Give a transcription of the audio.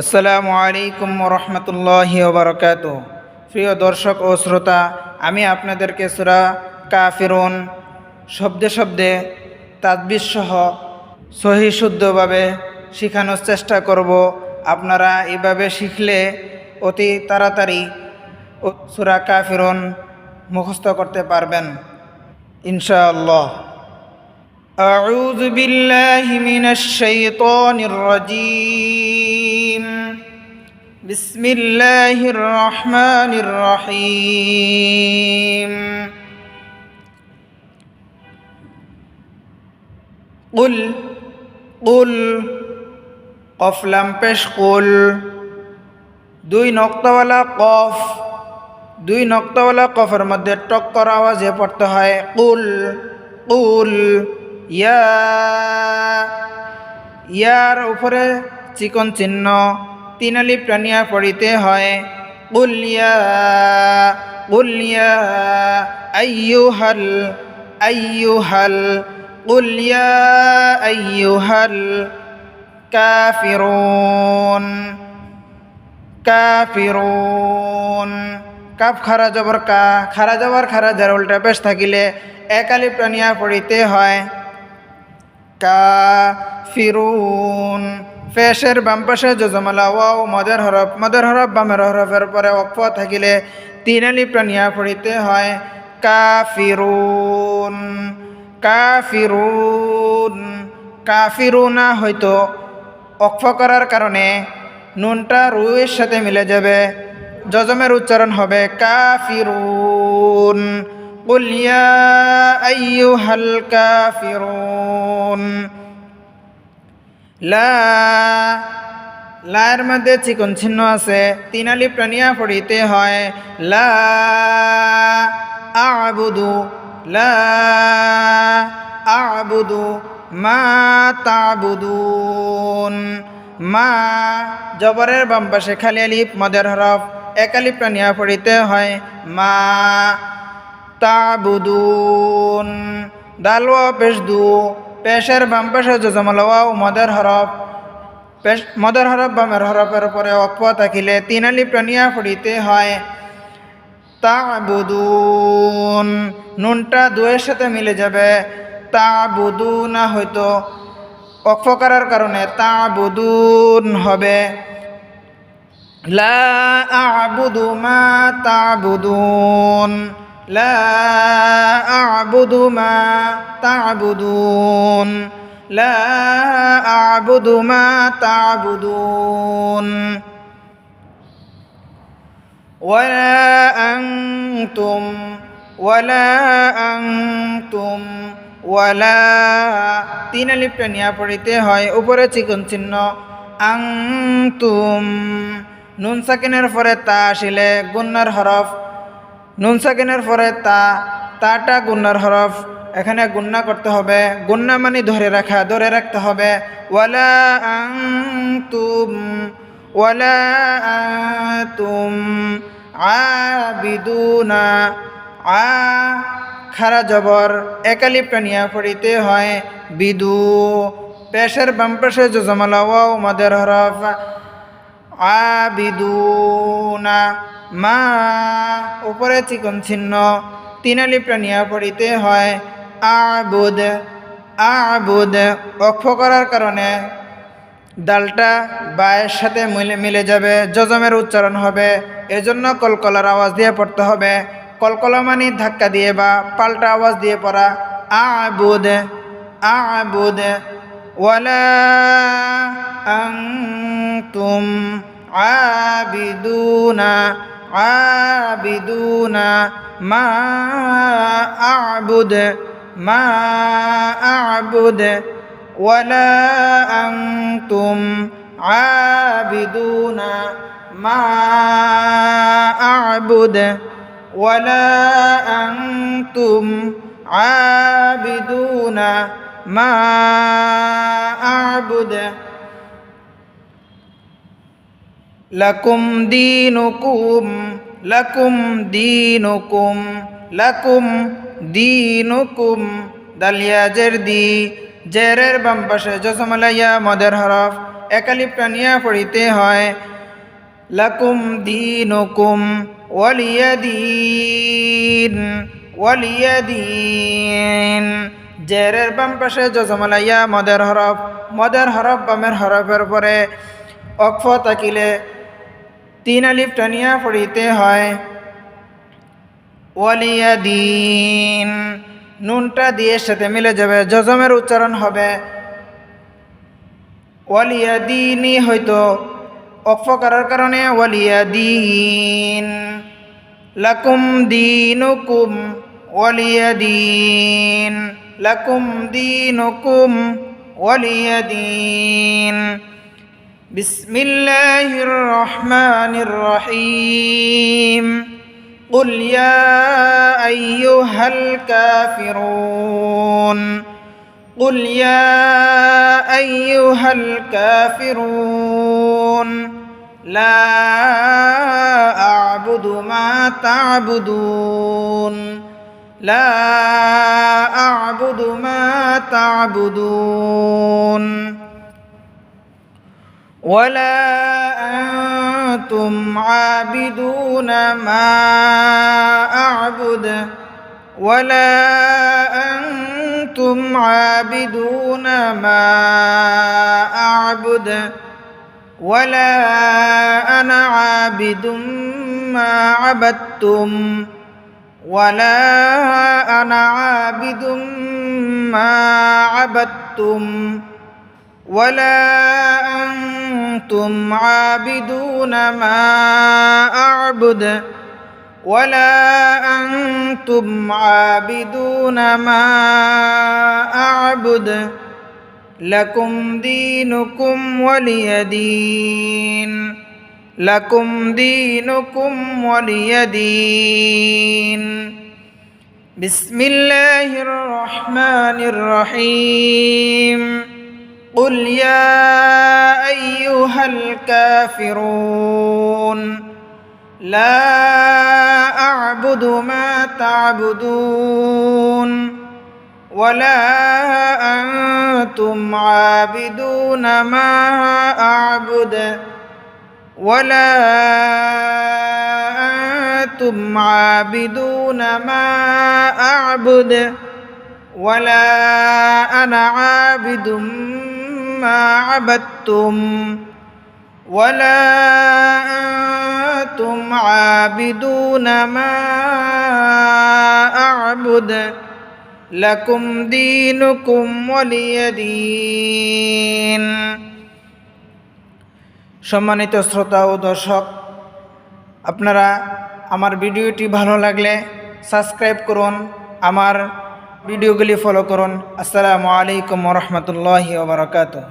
আসসালামু আলাইকুম রহমতুল্লাহ ওবরকাত। প্রিয় দর্শক ও শ্রোতা, আমি আপনাদেরকে সুরা কাফিরুন শব্দে শব্দে তাজবিজ সহ শুদ্ধভাবে শেখানোর চেষ্টা করব। আপনারা এভাবে শিখলে অতি তাড়াতাড়ি সুরা কাফিরুন মুখস্থ করতে পারবেন, ইনশাআল্লাহ। أعوذ بالله من الشيطان الرجيم بسم الله الرحمن الرحيم قل قل قفلم পেশ قل দুই নক্তাওয়ালা কফ দুই নক্তাওয়ালা কফের মধ্যে টক্কর আওয়াজে পড়তে হয় কুল কুল ইয়া, ইয়ার উপরে চিকন চিহ্ন তিনালি প্রাণিয়া পড়িতে হয়। কুলিয়া কুলিয়া আইয়ুহাল আইয়ুহাল কুলিয়া আইয়ুহাল কাফিরুন কাফিরুন। কাপ খারা জবর কা খারা জবর খারা যার উল্টা পেশ থাকিলে একালি প্রাণিয়া পড়িতে হয়। কাফিরুন। ফেসের বাম পাশে যজমালা, ওয়াও, মদের হরফ মদের হরফ বামের হরফের পরে অপ থাকিলে তিন আলিপ টানিয়া পড়িতে হয়। কাফিরুন কাফিরুন, কাফিরুনা হয়তো অক্ষ করার কারণে নুনটা রুয়ের সাথে মিলে যাবে। যজমের উচ্চারণ হবে কাফিরুন। উলিয়া আইয়ু হাল কাফিরুন। লা, লায়ের মধ্যে চিকন চিহ্ন আছে। তিনালি প্রাণিয়া পড়িতে হয়। লা, আবুদু লা, আবুদু মা তাবুদুন। মা জবরের বাম খালি আলিফ, মদের হরফ একালি প্রাণিয়া পড়িতে হয়। মা তাবুদুন, দালওয়া পেশ দু পেশের বাম পাশে যজমালওয়া ও মদের হরফ। পেশ মদের হরফ বামের হরফের উপরে অক্ষ থাকিলে তিনালি প্রাণিয়া পড়িতে হয়। তা তাবুদুন। নুনটা দুয়ের সাথে মিলে যাবে। তাবুদুনা হয়তো অক্ষ করার কারণে তাবুদুন হবে। লা আবুদু মা তাবুদুন। লা আবুদু মা তাবুদুন লা আবুদু মা তাবুদুন ولا أنتم ولا أنتم ওয়ালা তিন আলিফ টানিয়া পড়িতে হয় উপরে চিকন চিহ্ন আং তুম নুন সাকিনের পরে তা আসিলে গুন্নার হরফ নুন সাকিনের পরে তা, তাটা গুন্নার হরফ। এখানে গুন্না করতে হবে। গুন্না মানে ধরে রাখা, ধরে রাখতে হবে। ওয়ালা আং তুম ওয়ালা তুম আবিদুনা। আ, খারা জবর একালি প্রাণিয়া পড়িতে হয়। বিদু, পেশের বাম পাশে জজমালা ওয়াও, মদের হরফ। আবিদুনা। মা, উপরে চিকন চিহ্ন তিনালি প্রাণিয়া পড়িতে হয়। আবুদ আবুদ, অক্ষ করার কারণে ডালটা বায়ের সাথে মিলে যাবে, যজমের উচ্চারণ হবে। এজন্য কলকলার আওয়াজ দিয়ে পড়তে হবে। কলকলা মানে ধাক্কা দিয়ে বা পাল্টা আওয়াজ দিয়ে পড়া। আবুদ আবুদ, ওয়ালা আনতুম আবিদুনা عابدون ما أعبد ما أعبد ولا أنتم عابدون ما أعبد ولا أنتم عابدون ما أعبد. লকুম দীনুকুম লকুম দীনুকুম লকুম দীনুকুম। দালিয়া জের দি, জেরের বাম পাশে জসমালাইয়া মদের হরফ, একালি প্রাণিয়া পড়িতে হয়। লকুম দীনুকুম, ওয়ালিয়াদিন ওয়ালিয়াদিন। জেরের বাম পাশে জসমালাইয়া মদের হরফ মদের হরফ বামের হরফের পরে অক্ষ থাকিলে তিন আলিফ টানিয়া পড়িতে হয়। ওয়ালিয়াদিন নুনটা দিয়ে সাথে মিলে যাবে, যজমের উচ্চারণ হবে। ওয়ালিয়াদিনই হয়তো অক্ষ করার কারণে ওয়ালিয়াদিন লাকুম দিনুকুম ওয়ালিয়াদিন লাকুম দিনুকুম ওয়ালিয়াদিন بسم الله الرحمن الرحيم قل يا أيها الكافرون قل يا أيها الكافرون لا أعبد ما تعبدون لا أعبد ما تعبدون ولا أنتم عابدون ما أعبد ولا أنتم عابدون ما أعبد ولا أنا عابد ما عبدتم ولا أنا عابد ما عبدتم ولا أنتم عابدون ما أعبد ولا أنتم عابدون ما أعبد لكم دينكم ولي دين. لكم دينكم ولي دين. بسم الله الرحمن الرحيم. قل يا أيها الكافرون لا أعبد ما تعبدون ولا أنتم عابدون ما أعبد ولا أنتم عابدون ما أعبد ولا أنا عابد ما عبدتم ولا أنتم عابدون ما أعبد لكم دينكم ولي دين সম্মানিত শ্রোতা ও দর্শক আপনারা আমার ভিডিওটি ভালো লাগলে সাবস্ক্রাইব করুন আমার ভিডিওগুলি ফলো করুন। আসসালামু আলাইকুম রহমতুল্লাহি ওবরাকাতুহ